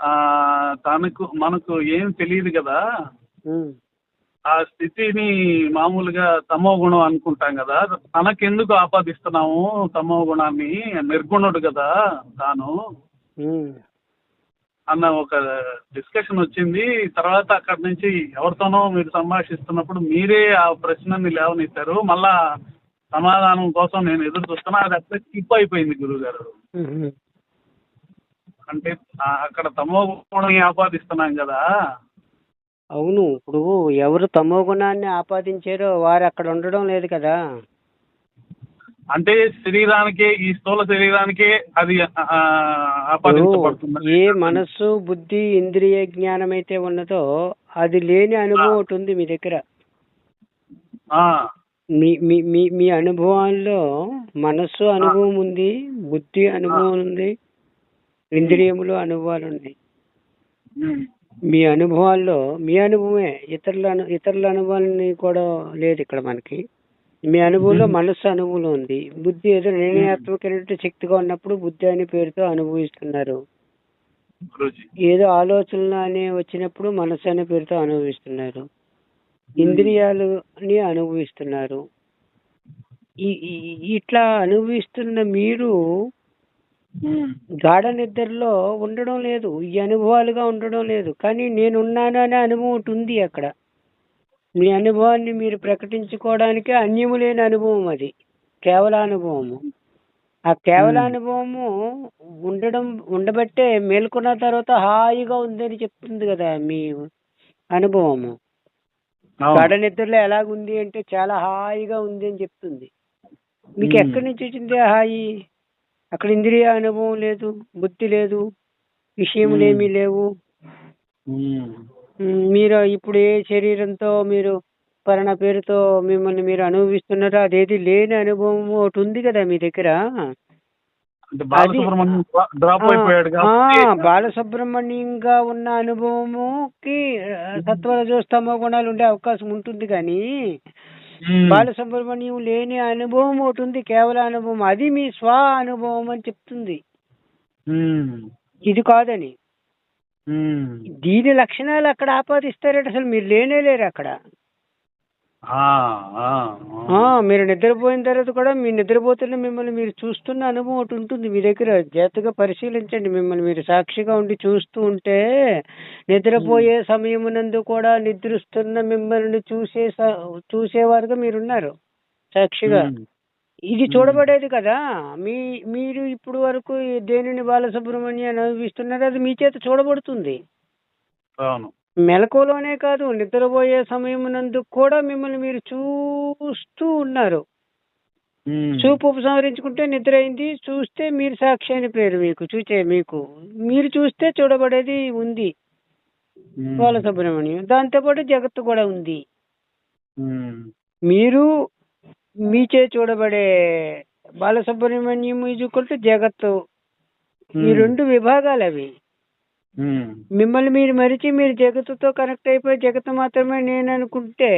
ఆ, తనకు మనకు ఏం తెలియదు కదా. ఆ స్థితిని మామూలుగా తమో గుణం అనుకుంటాం కదా. తనకెందుకు ఆపాదిస్తున్నాము తమో గుణాన్ని? నిర్గుణుడు కదా తాను. అన్న ఒక డిస్కషన్ వచ్చింది. తర్వాత అక్కడి నుంచి ఎవరితోనో మీరు సంభాషిస్తున్నప్పుడు మీరే ఆ ప్రశ్నని లేవనెత్తారు. మళ్ళా సమాధానం కోసం నేను ఎదురు చూస్తున్నా. అది అట్లా స్కిప్ అయిపోయింది గురువు గారు ఉమ్. అంటే అక్కడ తమో గుణం ఆపాదిస్తున్నాం కదా. అవును ఇప్పుడు ఎవరు తమో గుణాన్ని ఆపాదించారో వారు అక్కడ ఉండడం లేదు కదా. అంటే శరీరానికే ఈ స్థూల శరీరానికే అది ఆ, ఆపాదించబడుతుంది ఏ మనస్సు బుద్ధి ఇంద్రియ జ్ఞానం అయితే ఉన్నదో అది లేని అనుభవం ఒకటి ఉంది మీ దగ్గర. ఆ, మీ మీ మీ మీ అనుభవాల్లో మనస్సు అనుభవం ఉంది బుద్ధి అనుభవం ఉంది ఇంద్రియములు అనుభవాలు ఉన్నాయి. ఉమ్, మీ అనుభవాల్లో మీ అనుభవమే ఇతరుల ఇతరుల అనుభవాలని కూడా లేదు ఇక్కడ మనకి. మీ అనుభవంలో మనస్సు అనుభవం ఉంది. బుద్ధి ఏదో నిర్ణయాత్మకమైన శక్తిగా ఉన్నప్పుడు బుద్ధి అనే పేరుతో అనుభవిస్తున్నారు. ఏదో ఆలోచనలు అనే వచ్చినప్పుడు మనస్సు అనే పేరుతో అనుభవిస్తున్నారు. ఇంద్రియాలని అనుభవిస్తున్నారు. ఈ ఇట్లా అనుభవిస్తున్న మీరు గాఢ నిద్రలో ఉండడం లేదు ఈ అనుభవాలుగా ఉండడం లేదు. కానీ నేనున్నాను అనే అనుభవం ఉంది అక్కడ. మీ అనుభవాన్ని మీరు ప్రకటించుకోవడానికి అన్యము లేని అనుభవం అది కేవల అనుభవము ఆ కేవల అనుభవము ఉండడం ఉండబట్టే మేల్కొన్న తర్వాత హాయిగా ఉందని చెప్తుంది కదా మీ అనుభవము. గాఢ నిద్రలో ఎలాగుంది అంటే చాలా హాయిగా ఉంది అని చెప్తుంది. మీకు. ఎక్కడి నుంచి వచ్చింది ఆ హాయి? అక్కడ ఇంద్రియ అనుభవం లేదు బుద్ధి లేదు విషయములేమీ లేవు. మీరు ఇప్పుడు ఏ శరీరంతో మీరు పలానా పేరుతో మిమ్మల్ని మీరు అనుభవిస్తున్నారో. అదేది లేని అనుభవం ఒకటి ఉంది కదా మీ దగ్గర. బాలసుబ్రహ్మణ్యం బాలసుబ్రహ్మణ్యంగా ఉన్న అనుభవముకి సత్వరజోస్తమ గుణాలు ఉండే అవకాశం ఉంటుంది కానీ బాలసుబ్రహ్మణ్యం లేని అనుభవం ఒకటి ఉంది కేవల అనుభవం. అది మీ స్వ అనుభవం అని చెప్తుంది. ఇది కాదని. దీని లక్షణాలు అక్కడ ఆపాదిస్తారట అసలు. మీరు లేనే లేరు అక్కడ. మీరు నిద్రపోయిన తర్వాత కూడా మీ నిద్రపోతున్న మిమ్మల్ని మీరు చూస్తున్న అనుభవం ఒకటి ఉంటుంది. మీ దగ్గర జాగ్రత్తగా పరిశీలించండి. మిమ్మల్ని మీరు సాక్షిగా ఉండి చూస్తూ ఉంటే నిద్రపోయే సమయమునందు కూడా నిద్రిస్తున్న మిమ్మల్ని చూసే చూసేవారుగా మీరున్నారు సాక్షిగా. ఇది చూడబడేది కదా. మీ మీరు ఇప్పుడు వరకు దేనిని బాలసుబ్రహ్మణ్యం అనుభవిస్తున్నారు అది మీ చేత చూడబడుతుంది. అవును. మెలకువలోనే కాదు నిద్రపోయే సమయమునందు కూడా మిమ్మల్ని మీరు చూస్తూ ఉన్నారు. చూపు ఉపసంహరించుకుంటే నిద్ర అయింది చూస్తే మీరు సాక్షి అని పేరు మీకు చూచే మీకు. మీరు చూస్తే చూడబడేది ఉంది. బాలసుబ్రహ్మణ్యం దాంతోపాటు జగత్తు కూడా ఉంది. మీరు మీచే చూడబడే బాలసుబ్రహ్మణ్యం ఈజుకుంటూ జగత్తు. ఈ రెండు విభాగాలు అవి మిమ్మల్ని మీరు మరిచి మీరు జగత్తుతో కనెక్ట్ అయిపోయి జగత్తు మాత్రమే నేను అనుకుంటే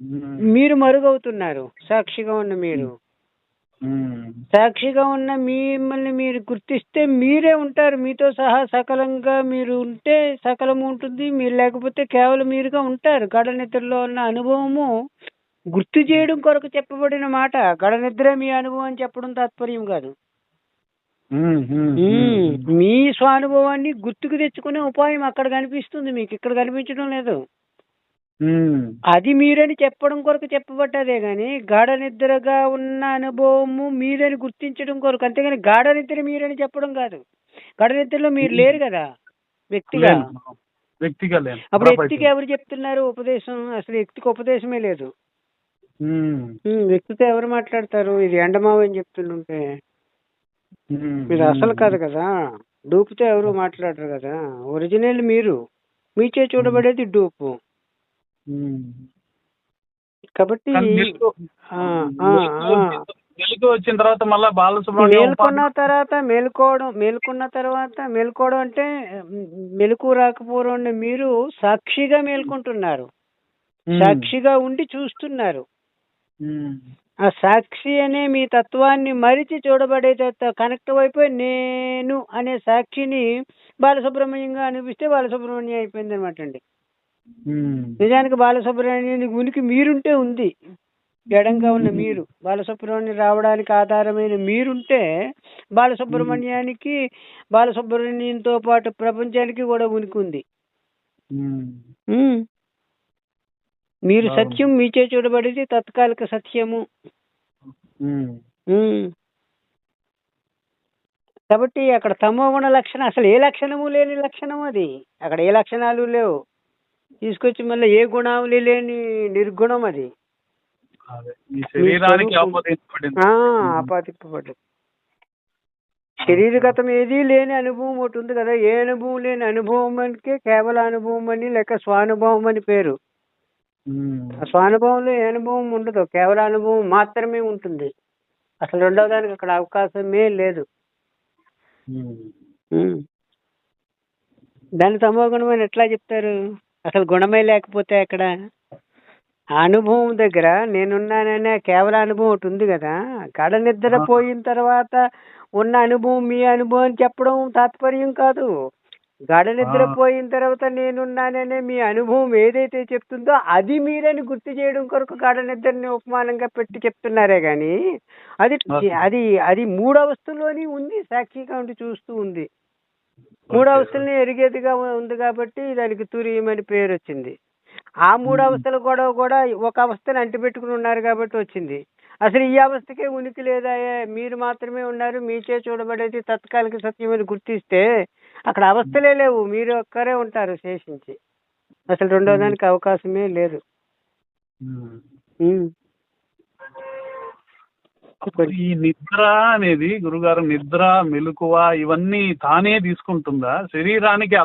ఉమ్, మీరు మరుగవుతున్నారు. సాక్షిగా ఉన్న మీరు. ఉమ్, సాక్షిగా ఉన్న మిమ్మల్ని మీరు గుర్తిస్తే మీరే ఉంటారు. మీతో సహా సకలంగా మీరు ఉంటే సకలము ఉంటుంది. మీరు లేకపోతే కేవలం మీరుగా ఉంటారు. గడ నిద్రలో ఉన్న అనుభవము గుర్తు చేయడం కొరకు చెప్పబడిన మాట. గడ నిద్ర మీ అనుభవం అని చెప్పడం తాత్పర్యం కాదు. మీ స్వానుభవాన్ని గుర్తుకు తెచ్చుకునే ఉపాయం అక్కడ కనిపిస్తుంది. మీకు ఇక్కడ కనిపించడం లేదు. అది మీరని చెప్పడం కొరకు చెప్పబడ్డదే గాని గాఢ నిద్రగా ఉన్న అనుభవము మీరని గుర్తించడం కొరకు. అంతేగాని గాఢ నిద్ర మీరని చెప్పడం కాదు. గాఢ నిద్రలో మీరు లేరు కదా వ్యక్తిగా. వ్యక్తిగా అప్పుడు వ్యక్తికి ఎవరు చెప్తున్నారు? ఉపదేశం అసలు వ్యక్తికి ఉపదేశమే లేదు. వ్యక్తితో ఎవరు మాట్లాడతారు? ఇది ఎండమావ అని చెప్తుంటే మీరు అసలు కాదు కదా. డూపుతో ఎవరు మాట్లాడరు కదా. ఒరిజినల్ మీరు. మీచే చూడబడేది డూపు. కాబట్టి వచ్చిన తర్వాత మళ్ళా బాలసుబ్రహ్మణ్యం మేల్కొన్న తర్వాత మేల్కోవడం మేల్కొన్న తర్వాత మేల్కోవడం అంటే మెలకు రాకపోవడం మీరు సాక్షిగా మేల్కొంటున్నారు. సాక్షిగా ఉండి చూస్తున్నారు. ఆ సాక్షి అనే మీ తత్వాన్ని మరిచి చూడబడే తత్వ కనెక్ట్ అయిపోయి నేను అనే సాక్షిని బాలసుబ్రహ్మణ్యంగా అనిపిస్తే బాలసుబ్రహ్మణ్యం అయిపోయింది అనమాట అండి. నిజానికి బాలసుబ్రహ్మణ్యానికి ఉనికి మీరుంటే ఉంది. జడంగా ఉన్న మీరు. బాలసుబ్రహ్మణ్యం రావడానికి ఆధారమైన మీరుంటే బాలసుబ్రహ్మణ్యానికి బాలసుబ్రహ్మణ్యంతో పాటు ప్రపంచానికి కూడా ఉనికి ఉంది. మీరు. సత్యం మీచే చూడబడేది తత్కాలిక సత్యము. కాబట్టి అక్కడ తమోగుణ లక్షణం అసలు ఏ లక్షణము లేని లక్షణం అది? అక్కడ ఏ లక్షణాలు లేవు. తీసుకొచ్చి మళ్ళీ ఏ గుణాలు లేని నిర్గుణం అది. ఆపాదింపబడ్డది శరీరగతం ఏదీ లేని అనుభవం ఒకటి ఉంది కదా ఏ అనుభవం లేని అనుభవం అంటే కేవల అనుభవం అని లేక స్వానుభవం అని పేరు. స్వానుభవంలో ఏ అనుభవం ఉండదు. కేవల అనుభవం మాత్రమే ఉంటుంది. అసలు రెండవ దానికి అక్కడ అవకాశమే లేదు. ఉమ్. ఉమ్. దాన్ని తమో గుణమని ఎట్లా చెప్తారు? అసలు గుణమే లేకపోతే అక్కడ ఆ అనుభవం దగ్గర నేనున్నాననే కేవల అనుభవం ఒకటి ఉంది కదా. గడ నిద్ర. పోయిన తర్వాత ఉన్న అనుభవం మీ అనుభవం అని చెప్పడం తాత్పర్యం కాదు. గడ నిద్ర ఆ. పోయిన తర్వాత నేనున్నాననే మీ అనుభవం ఏదైతే చెప్తుందో అది మీరని గుర్తు చేయడం కొరకు గడ నిద్రని ఉపమానంగా పెట్టి చెప్తున్నారే గాని అది. అది అది మూడవస్థలోని ఉంది సాక్షిగా ఉండి చూస్తూ ఉంది మూడు ఓకే. అవస్థల్ని ఎరిగేదిగా ఉంది కాబట్టి దానికి తురియం అని పేరు వచ్చింది ఆ మూడు మ్మ్. అవస్థలు కూడా కూడా ఒక అవస్థని అంటిపెట్టుకుని ఉన్నారు కాబట్టి వచ్చింది అసలు ఈ అవస్థకే ఉనికి లేదా మీరు మాత్రమే ఉన్నారు మీచే చూడబడేది తత్కాలిక సత్యం అని గుర్తిస్తే అక్కడ అవస్థలే లేవు. మీరు ఒక్కరే ఉంటారు శేషించి. అసలు రెండో. దానికి అవకాశమే లేదు. ఈ నిద్ర అనేది గురుగారు నిద్ర మెలకువ ఇవన్నీ తానే తీసుకుంటుందా? శరీరానికి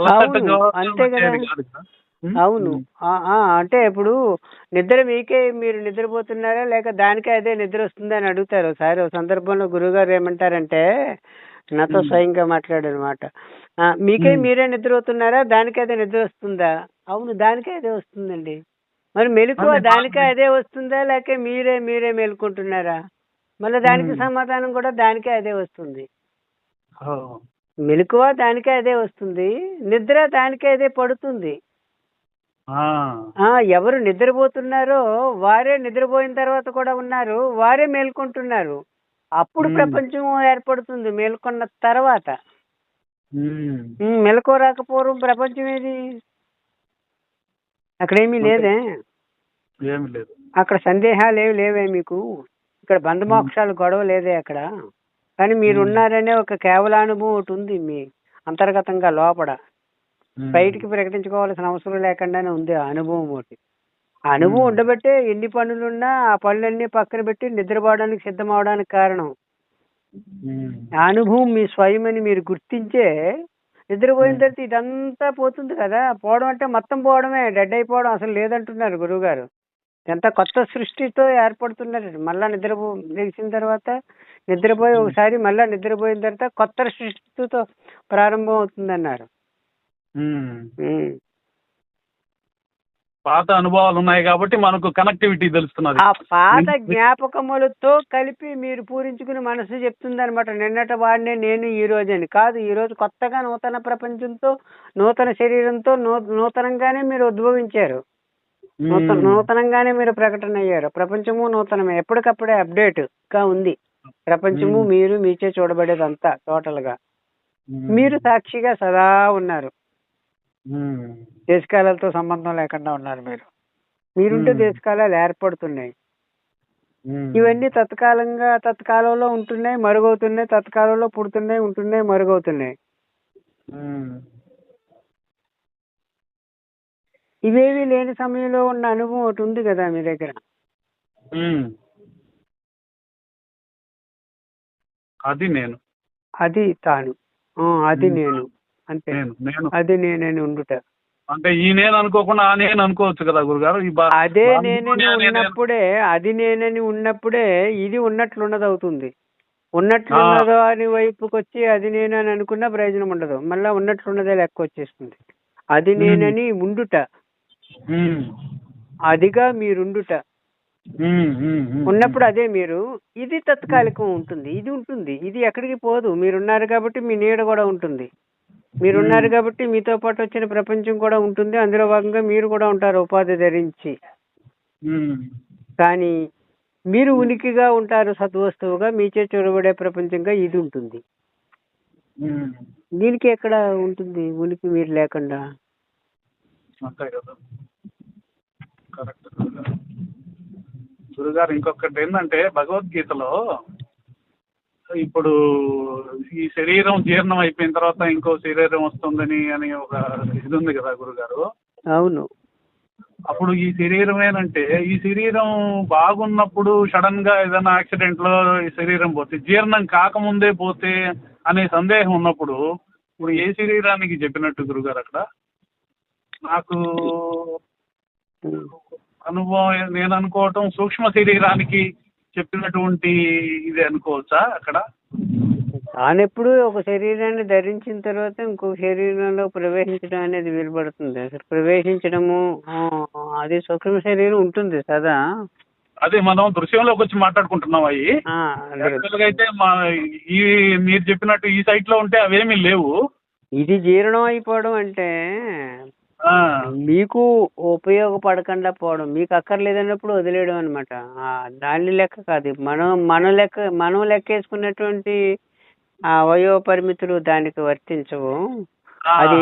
అవును, అంటే ఇప్పుడు నిద్ర మీకే మీరు నిద్రపోతున్నారా? లేక దానికే అదే నిద్ర వస్తుందా అని అడుగుతారు. ఒకసారి ఒక సందర్భంలో గురుగారు ఏమంటారంటే నాతో. స్వయంగా మాట్లాడారనమాట మీకే. మీరే నిద్రపోతున్నారా? దానికే అదే నిద్ర వస్తుందా? అవును దానికే అదే వస్తుందండి. మరి మెలకువ దానికే దాని- అదే వస్తుందా? లేక మీరే మీరే మేల్కొంటున్నారా? మళ్ళీ దానికి. సమాధానం కూడా దానికే అదే వస్తుంది. మెలకువ దానికే అదే వస్తుంది. నిద్ర దానికే అదే పడుతుంది. ఎవరు నిద్రపోతున్నారో వారే నిద్రపోయిన తర్వాత కూడా ఉన్నారు. వారే మేల్కొంటున్నారు. అప్పుడు. ప్రపంచం ఏర్పడుతుంది మేల్కొన్న తర్వాత. మెలకువ రాకపోవడం ప్రపంచం ఏది అక్కడేమీ లేదే? ఏమి లేదు. అక్కడ సందేహాలు ఏమి లేవే మీకు? ఇక్కడ బంధమోక్షాలు గొడవ లేదే అక్కడ? కానీ మీరు. ఉన్నారనే ఒక కేవలానుభవం ఒకటి ఉంది మీ అంతర్గతంగా లోపల. బయటికి ప్రకటించుకోవాల్సిన అవసరం లేకుండానే ఉంది ఆ అనుభవం ఒకటి. ఆ అనుభవం. ఉండబట్టే ఎన్ని పనులున్నా ఆ పనులన్నీ పక్కన పెట్టి నిద్రపోవడానికి సిద్ధం అవడానికి కారణం. అనుభవం మీ స్వయం అని మీరు గుర్తించే నిద్రపోయిన మ్మ్. తర్వాత ఇదంతా పోతుంది కదా పోవడం అంటే మొత్తం పోవడమే డెడ్ అయిపోవడం అసలు లేదంటున్నారు గురువుగారు ఎంత కొత్త సృష్టితో ఏర్పడుతున్నారు మళ్ళా నిద్రపో లేచిన తర్వాత నిద్రపోయి మ్మ్. ఒకసారి మళ్ళా నిద్రపోయిన తర్వాత కొత్త సృష్టితో ప్రారంభం అవుతుందన్నారు. పాత అనుభవాలు ఉన్నాయి కాబట్టి మనకు కనెక్టివిటీ తెలుస్తున్నది. ఆ పాత జ్ఞాపకములతో కలిపి మీరు పూరించుకుని మనసు చెప్తుంది అనమాట నిన్నటి వాడినే నేను ఈ రోజు అని. కాదు ఈ రోజు కొత్తగా నూతన ప్రపంచంతో నూతన శరీరంతో నూతనంగానే మీరు ఉద్భవించారు. నూతనంగానే మీరు ప్రకటన అయ్యారు. ప్రపంచము నూతనమే. ఎప్పటికప్పుడే అప్డేట్గా ఉంది. ప్రపంచము. మీరు మీచే చూడబడేదంతా టోటల్గా. మీరు సాక్షిగా సదా ఉన్నారు. ఉమ్. దేశకాలాలతో సంబంధం లేకుండా ఉన్నారు మీరు మీరుంటే. దేశకాలాలు ఏర్పడుతున్నాయి. ఇవన్నీ తత్కాలంగా తత్కాలంలో ఉంటున్నాయి మరుగవుతున్నాయి తత్కాలంలో పుడుతున్నాయి ఉంటున్నాయి మరుగవుతున్నాయి. ఇవేవి లేని సమయంలో ఉన్న అనుభవం ఒకటి ఉంది కదా మీ దగ్గర. అది నేను అది తాను అది. నేను అంతే. నేను అది నేనని ఉండుట. అంటే ఈ నేను అనుకోకుండా ఆ నేను అనుకోవచ్చు కదా గురుగారు? అదే నేనని నేను- నేను- ఉన్నప్పుడే అది నేనని ఉన్నప్పుడే ఇది ఉన్నట్లున్నది అవుతుంది ఉన్నట్లున్నదో అని వైపుకి వచ్చి అది నేను అని అనుకున్న ప్రయోజనం ఉండదు. మళ్ళా ఉన్నట్లున్నదే లెక్క వచ్చేస్తుంది అది. నేనని ఉండుట. అదిగా మీరుండుట. ఉన్నప్పుడు అదే మీరు. ఇది తత్కాలికం ఉంటుంది. ఇది ఉంటుంది. ఇది ఎక్కడికి పోదు. మీరున్నారు కాబట్టి మీ నీడ కూడా ఉంటుంది. మీరున్నారు కాబట్టి మీతో పాటు వచ్చిన ప్రపంచం కూడా ఉంటుంది. అందులో భాగంగా మీరు కూడా ఉంటారు ఉపాధి ధరించి. కానీ మీరు ఉనికిగా ఉంటారు సద్వస్తువుగా మీచే చూడబడే ప్రపంచంగా ఇది ఉంటుంది. దీనికి ఎక్కడ ఉంటుంది ఉనికి మీరు లేకుండా? గురుగారు ఇంకొకటి ఏంటంటే భగవద్గీతలో ఇప్పుడు ఈ శరీరం జీర్ణం అయిపోయిన తర్వాత ఇంకో శరీరం వస్తుందని అని ఒక ఇది ఉంది కదా గురుగారు. అవును. అప్పుడు ఈ శరీరం ఏంటంటే ఈ శరీరం బాగున్నప్పుడు సడన్గా ఏదైనా యాక్సిడెంట్లో ఈ శరీరం పోతే జీర్ణం కాకముందే పోతే అనే సందేహం ఉన్నప్పుడు ఇప్పుడు ఏ శరీరానికి చెప్పినట్టు గురుగారు అక్కడ? నాకు అనుభవం నేను అనుకోవటం సూక్ష్మ శరీరానికి చెప్పినటువంటి ఇది అనుకోవచ్చా అక్కడ? తానెప్పుడు ఒక శరీరాన్ని ధరించిన తర్వాత ఇంకో శరీరంలో ప్రవేశించడం అనేది వీలుపడుతుంది. అసలు ప్రవేశించడము అది సూక్ష్మ శరీరం ఉంటుంది సదా అదే మనం దృశ్యంలోకి వచ్చి మాట్లాడుకుంటున్నాం అవి అయితే మా ఈ మీరు చెప్పినట్టు ఈ సైట్లో ఉంటే అవేమీ లేవు. ఇది జీర్ణం అయిపోవడం అంటే మీకు ఉపయోగపడకుండా పోవడం మీకు అక్కర్లేదన్నప్పుడు వదిలేయడం అనమాట దాని లెక్క కాదు. మనం మన లెక్క మనం లెక్కేసుకున్నటువంటి ఆ వయో పరిమితులు దానికి వర్తించవు. అది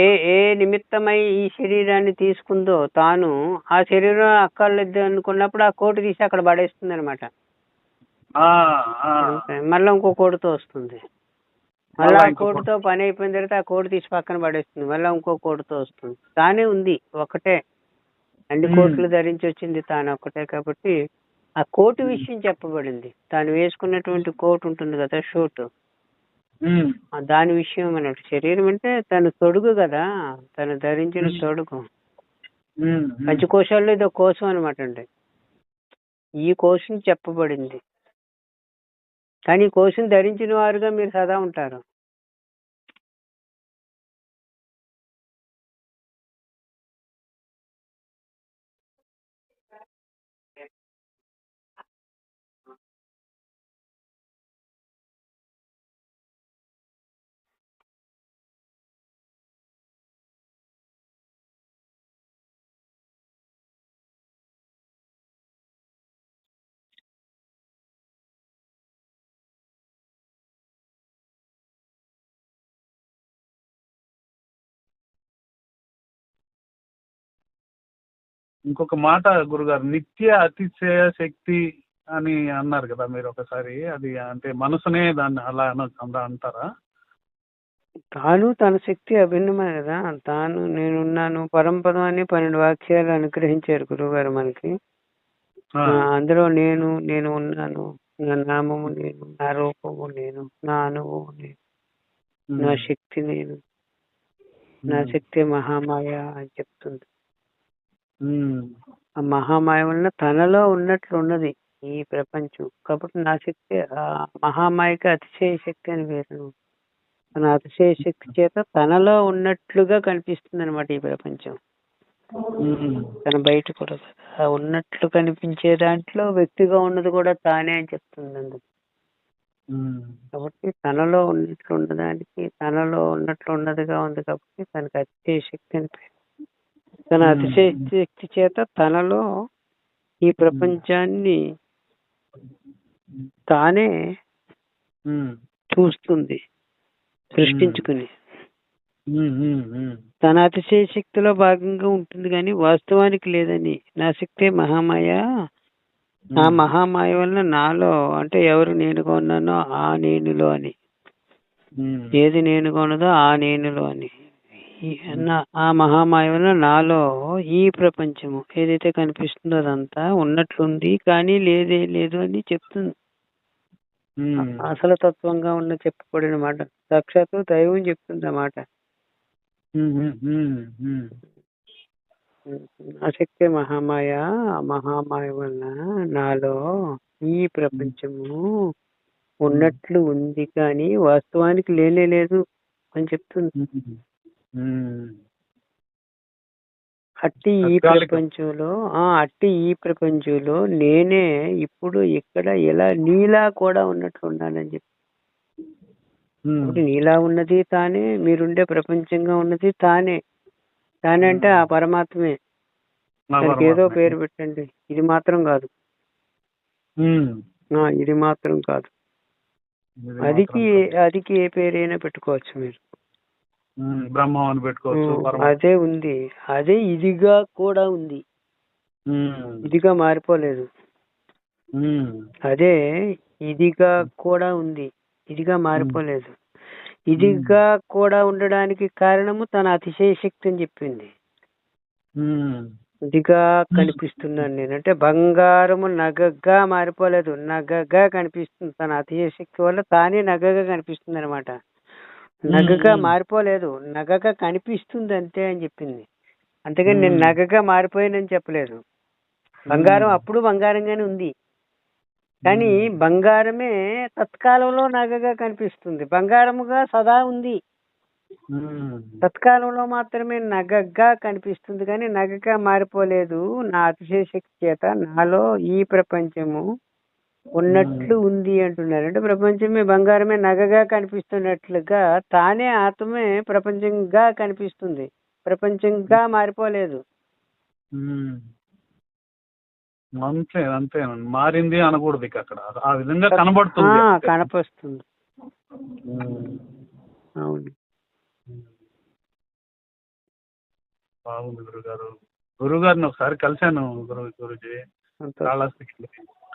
ఏ ఏ నిమిత్తమై ఈ శరీరాన్ని తీసుకుందో తాను ఆ శరీరం అక్కర్లేదు అనుకున్నప్పుడు ఆ కోటు తీసి అక్కడ పడేస్తుంది అనమాట మళ్ళీ ఇంకో కోటుతో వస్తుంది. మళ్ళీ ఆ కోటుతో పని అయిపోయిన తర్వాత ఆ కోటు తీసి పక్కన పడేస్తుంది. మళ్ళీ ఇంకో కోటుతో వస్తుంది. తానే ఉంది ఒకటే. అన్ని. కోట్లు ధరించి వచ్చింది తాను ఒకటే కాబట్టి ఆ కోటు విషయం చెప్పబడింది. తాను వేసుకున్నటువంటి కోట్ ఉంటుంది కదా షూట్. దాని విషయం అన్నట్టు. శరీరం అంటే తను తొడుగు కదా. తను ధరించిన. తొడుగు. ఉమ్. పంచకోశాల్లో ఇదో కోశం అనమాట అండి. ఈ కోశం చెప్పబడింది. కానీ కోశం ధరించిన వారుగా మీరు సదా ఉంటారు. ఇంకొక మాట గురుగారు నిత్య అతిశయ శక్తి అని అన్నారు కదా మీరు ఒకసారి అది అంటే మనసునే దాన్ని అలా అన- అంటారా? తాను తన శక్తి అభిన్నమే కదా తాను నేనున్నాను పరంపదం అని పన్నెండు వాక్యాలు అనుగ్రహించారు గురువుగారు మనకి. అందులో నేను నేను ఉన్నాను నా నామము నేను నా రూపము నేను నా అనుభవం నేను నా శక్తి నేను నా శక్తి మహామాయ అని చెప్తుంది. ఆ మహామాయ వలన తనలో ఉన్నట్లు ఉన్నది ఈ ప్రపంచం. కాబట్టి నా శక్తి ఆ మహామాయకి అతిశయ శక్తి అని పేరు. తన అతిశయ శక్తి చేత తనలో ఉన్నట్లుగా కనిపిస్తుంది అనమాట ఈ ప్రపంచం. తన బయట కూడా కదా. ఆ ఉన్నట్లు కనిపించే దాంట్లో వ్యక్తిగా ఉన్నది కూడా తానే అని చెప్తుంది అందుకు కాబట్టి తనలో ఉన్నట్లు ఉన్నదానికి తనలో ఉన్నట్లు ఉన్నదిగా ఉంది కాబట్టి తనకి అతిశయ శక్తి అని పేరు. తన Hmm. అతిశయ శక్తి చేత తనలో ఈ ప్రపంచాన్ని తానే చూస్తుంది సృష్టించుకుని. తన అతిశయ శక్తిలో భాగంగా ఉంటుంది కానీ వాస్తవానికి లేదని. నా శక్తే మహామాయ. ఆ మహామాయ వలన నాలో అంటే ఎవరు నేనుగా ఉన్నానో ఆ నేనులో అని. ఏది నేనుగా ఉన్నదో ఆ నేనులో అని. ఆ మహామాయ నాలో ఈ ప్రపంచము ఏదైతే కనిపిస్తుందో అదంతా ఉన్నట్లుంది కానీ లేదే లేదు అని చెప్తుంది. అసలు తత్వంగా ఉన్న చెప్పబడిన మాట. సాక్షాత్తు దైవం చెప్తుంది ఆ మాట. మహామాయ ఆ మహామాయ వలన నాలో ఈ ప్రపంచము ఉన్నట్లు ఉంది కానీ వాస్తవానికి లేనే లేదు అని చెప్తుంది. అట్టి ఈ తాత్కాలికం. ప్రపంచంలో ఆ అట్టి ఈ ప్రపంచంలో నేనే ఇప్పుడు ఇక్కడ ఇలా నీలా కూడా ఉన్నట్లు ఉన్నానని చెప్పి. ఇప్పుడు నీలా ఉన్నది తానే మీరుండే ప్రపంచంగా ఉన్నది తానే. తానే అంటే ఆ పరమాత్మే. నా దానికి ఏదో పరమాత్మ. పేరు పెట్టండి. ఇది మాత్రం కాదు. ఆ, ఇది మాత్రం కాదు. ఇది అదికి మాత్రం. అదికి ఏ పేరైనా పెట్టుకోవచ్చు మీరు. బ్రహ్మం అని పెట్టుకోవచ్చు. అదే ఉంది. అదే ఇదిగా కూడా ఉంది. ఇదిగా మారిపోలేదు. అదే ఇదిగా కూడా ఉంది. ఇదిగా మారిపోలేదు. ఇదిగా కూడా ఉండడానికి కారణము తన అతిశయ శక్తి అని చెప్పింది. ఇదిగా కనిపిస్తున్నాను నేను. అంటే బంగారము నగగా మారిపోలేదు. నగగా కనిపిస్తుంది. తన అతిశయ శక్తి వల్ల తానే నగగా కనిపిస్తుంది అనమాట నగగా. మారిపోలేదు. నగగా కనిపిస్తుంది అంతే అని చెప్పింది. అంతేగాని నేను. నగగా మారిపోయానని చెప్పలేదు. బంగారం. అప్పుడు బంగారంగానే ఉంది. కానీ బంగారమే తత్కాలంలో నగగా కనిపిస్తుంది. బంగారముగా సదా ఉంది. తత్కాలంలో మాత్రమే నగగా కనిపిస్తుంది. కానీ నగగా మారిపోలేదు. నా అతిశయ శక్తి చేత నాలో ఈ ప్రపంచము ఉన్నట్లు ఉంది అంటున్నారు. అంటే ప్రపంచమే బంగారమే నగగా కనిపిస్తున్నట్లుగా తానే ఆత్మే ప్రపంచంగా కనిపిస్తుంది. ప్రపంచంగా మారిపోలేదు. అంతే అంతే. మారింది అనకూడదు ఇక అక్కడ. ఆ విధంగా కనబడుతుంది. కనపస్తుంది. అవును. బాగుంది గురుగారు. గురుగారిని ఒకసారి కలిశాను గురు గురుజీ. సంతోషం.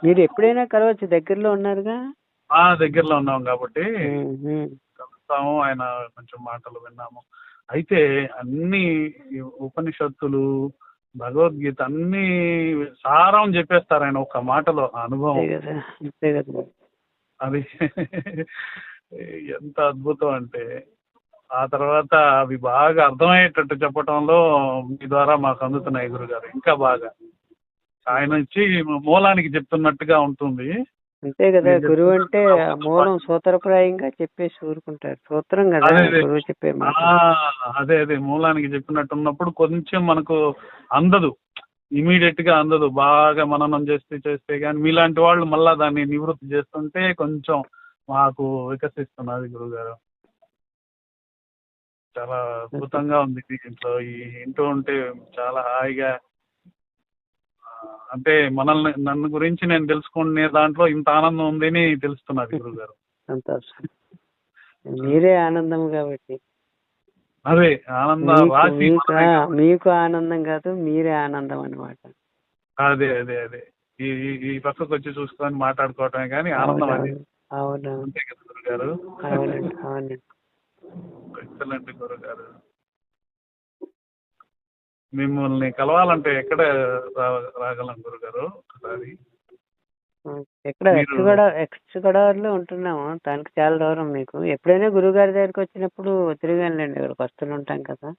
మీరు ఎప్పుడైనా కలవచ్చు? దగ్గరలో ఉన్నారుగా? ఆ దగ్గరలో ఉన్నాం కాబట్టి. కలుస్తాము. ఆయన కొంచెం మాటలు విన్నాము. అయితే అన్ని ఉపనిషత్తులు భగవద్గీత అన్ని సారం చెప్పేస్తారు ఆయన ఒక మాటలో అనుభవం. అది ఎంత అద్భుతం అంటే ఆ తర్వాత అవి బాగా అర్థమయ్యేటట్టు చెప్పటంలో మీ ద్వారా మాకు అందుతున్నాయి గురుగారు ఇంకా బాగా. ఆయన వచ్చి మూలానికి చెప్తున్నట్టుగా ఉంటుంది. అంతే కదా గురువు అంటే మూలం సూత్రప్రాయంగా చెప్పేసి ఊరుకుంటారు. సూత్రం కదా. గురువు చెప్పే అదే అదే. మూలానికి చెప్పినట్టు ఉన్నప్పుడు కొంచెం మనకు అందదు. ఇమీడియట్గా అందదు. బాగా మననం చేస్తే చేస్తే కానీ మీలాంటి వాళ్ళు మళ్ళా దాన్ని నివృత్తి చేస్తుంటే కొంచెం మాకు వికసిస్తున్నది గురుగారు చాలా అద్భుతంగా ఉంది దీంట్లో ఈ ఇంటూ ఉంటే చాలా హాయిగా అంటే మనల్ని నన్ను గురించి నేను తెలుసుకునే దాంట్లో ఇంత ఆనందం ఉందని తెలుస్తున్నది గురుగారు సంతోషం. మీరే ఆనందం కాబట్టి. అదే ఆనంద మీకు రాశి ఆనందం కాదు మీరే ఆనందం అన్నమాట. అదే అదే అదే. ఈ ఈ- పక్కకు వచ్చి చూసుకొని మాట్లాడుకోవటమే కానీ ఆనందం అది. అవును? అంతే కదా గురుగారు అవునండి అవునండి. గురుగారు మిమ్మల్ని కలవాలంటే ఎక్కడ రాగలం గురుగారు ఒకసారి? ఎక్కడ మీరు- ఎక్స్ గోడా ఎక్స్ గోదావరిలో ఉంటున్నాము. దానికి చాలా దూరం మీకు. ఎప్పుడైనా గురువు గారి దగ్గరికి వచ్చినప్పుడు తిరిగానులేండి ఇక్కడికి వస్తూనే ఉంటాం కదా.